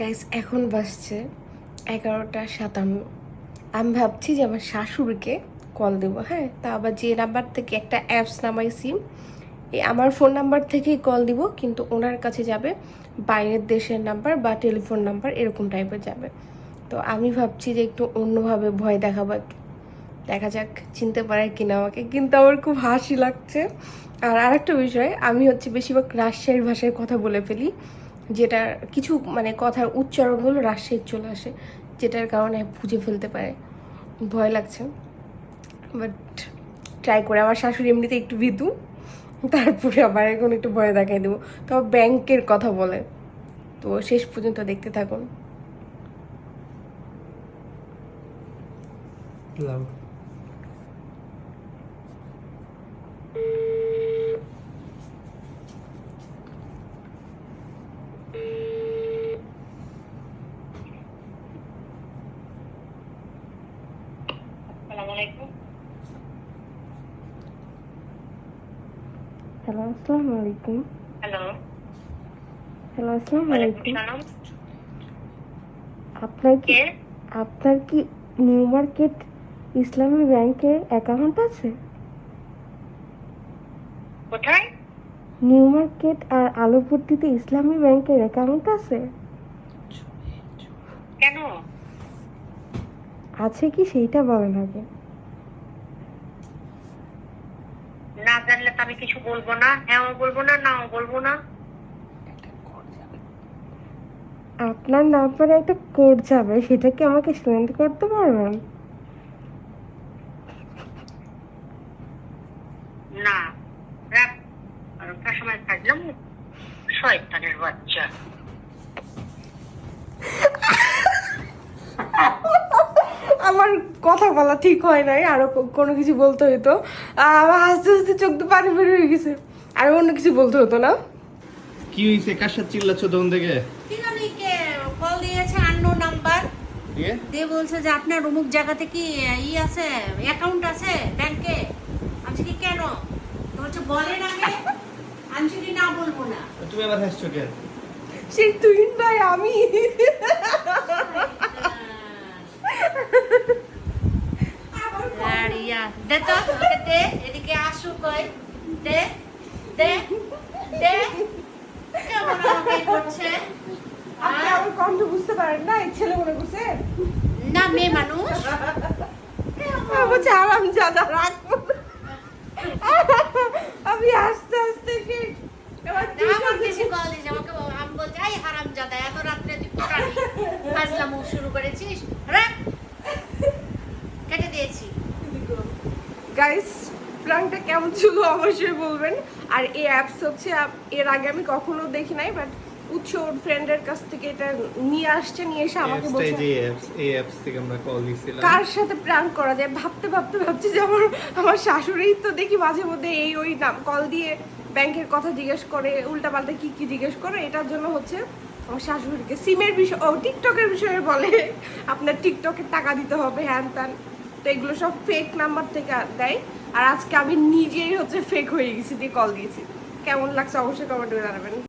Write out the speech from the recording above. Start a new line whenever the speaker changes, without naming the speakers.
Guys এখন বাজছে এগারোটা সাতান্ন। আমি ভাবছি যে আমার শাশুড়িকে কল দেবো হ্যাঁ? তা আবার যে নাম্বার থেকে একটা অ্যাপস নামাই সিম এই আমার ফোন নাম্বার থেকেই কল দিব, কিন্তু ওনার কাছে যাবে বাইরের দেশের নাম্বার বা টেলিফোন নাম্বার এরকম টাইপের যাবে। তো আমি ভাবছি যে একটু অন্যভাবে ভয় দেখাবো দেখা যাক, চিনতে পারে কিনা আমাকে, কিন্তু আমার খুব হাসি লাগছে। আর আরেকটা বিষয়, আমি হচ্ছে বেশিরভাগ রাজশাহীর ভাষায় কথা বলে ফেলি। যেটা কিছু মানে কথার উচ্চারণগুলো রাজশাহীর চলে আসে, যেটার কারণে বুঝে ফেলতে পারে। ভয় লাগছে। বাট ট্রাই করে, আমার শাশুড়ি এমনিতে একটু ভীতু, তারপরে আবার এখন একটু ভয় দেখাই দেবো। তো ব্যাংকের কথা বলে। তো শেষ পর্যন্ত দেখতে থাকুন।
আলাইকুম।
হ্যালো আসসালামু আলাইকুম।
হ্যালো
হ্যালো আসসালামু আলাইকুম। আপনার কি? আপনার কি নিউ মার্কেট ইসলামী ব্যাংকের অ্যাকাউন্ট আছে?
কোথায়?
নিউ মার্কেট আর আলোপট্টিতে ইসলামী ব্যাংকের অ্যাকাউন্ট আছে?
কেন?
আছে কি সেইটা বলেন আগে
না জানলে তো আমি কিছু বলব না। হ্যাঁ বলব না নাও বলব না।
আপনার নাম্বারে একটা কোড যাবে সেটা কি আমাকে সেন্ড করতে পারবেন?
না। রাখ আর ওটা সময় কাটলাম শয়তানের বাচ্চা
আমার কথা বলা ঠিক হয় নাই আরও কোনো কিছু বলতে হতো আহ, আমার হাসতে হাসতে চোখ তো পানি বের হয়ে গেছে। আর অন্য কিছু বলতে হতো না।
কি হইছে? কার সাথে চিল্লাচ্ছ তখন থেকে?
কে কল দিয়েছে আন্ন নাম্বার।
দিয়ে?
বলছে যে আপনার অমুক জায়গাতে কি ই আছে অ্যাকাউন্ট আছে ব্যাংকে আমি কি কেন? তো বলছে বলেন আগে আমি যদি না বলব না।
তুমি আবার হাসছো কেন
সেই তুহিন ভাই আমি।
দে তো ওকে দে এদিকে আসু কই। দে দে দে। কেমন আমাকে করছে?
আপনি আমার কণ্ঠ বুঝতে পারেন না এই ছেলে মনে করছে?
না মেয়ে মানুষ।
বলছে আরাম জাদা রাখব। আমি আস্তে আস্তে কি? এবার তুই
আমার
বলছিস-
বেশি কল দিয়েছে আমাকে আমি বলছি এই হারাম জাদা এত রাত্রে তুই ফাজলামো শুরু করেছিস রাখ কেটে দিয়েছি
গাইস প্ল্যানটা কেমন ছিল অবশ্যই বলবেন। আর এই অ্যাপস হচ্ছে এর আগে আমি কখনো দেখি নাই বাট উৎস ওর ফ্রেন্ডের কাছ থেকে এটা নিয়ে আসছে নিয়ে এসে আমাকে বলছে
এই অ্যাপস থেকে আমরা কল দিছিলাম।
কার সাথে প্র্যাঙ্ক করা যায়? ভাবতে ভাবতে ভাবছি যে আমার আমার শাশুড়ি তো দেখি মাঝে মধ্যে এই ওই নাম কল দিয়ে ব্যাংকের কথা জিজ্ঞেস করে উল্টাপাল্টা কি কি জিজ্ঞেস করে এটার জন্য হচ্ছে আমার শাশুড়িকে সিমের বিষয় ও টিকটকের বিষয়ে বলে আপনার টিকটকের টাকা দিতে হবে হ্যান ত্যান। তো এগুলো সব ফেক নাম্বার থেকে দেয়। আর আজকে আমি নিজেই হচ্ছে ফেক হয়ে গেছি, দিয়ে কল দিয়েছি। কেমন লাগছে অবশ্যই কমেন্টে জানাবেন।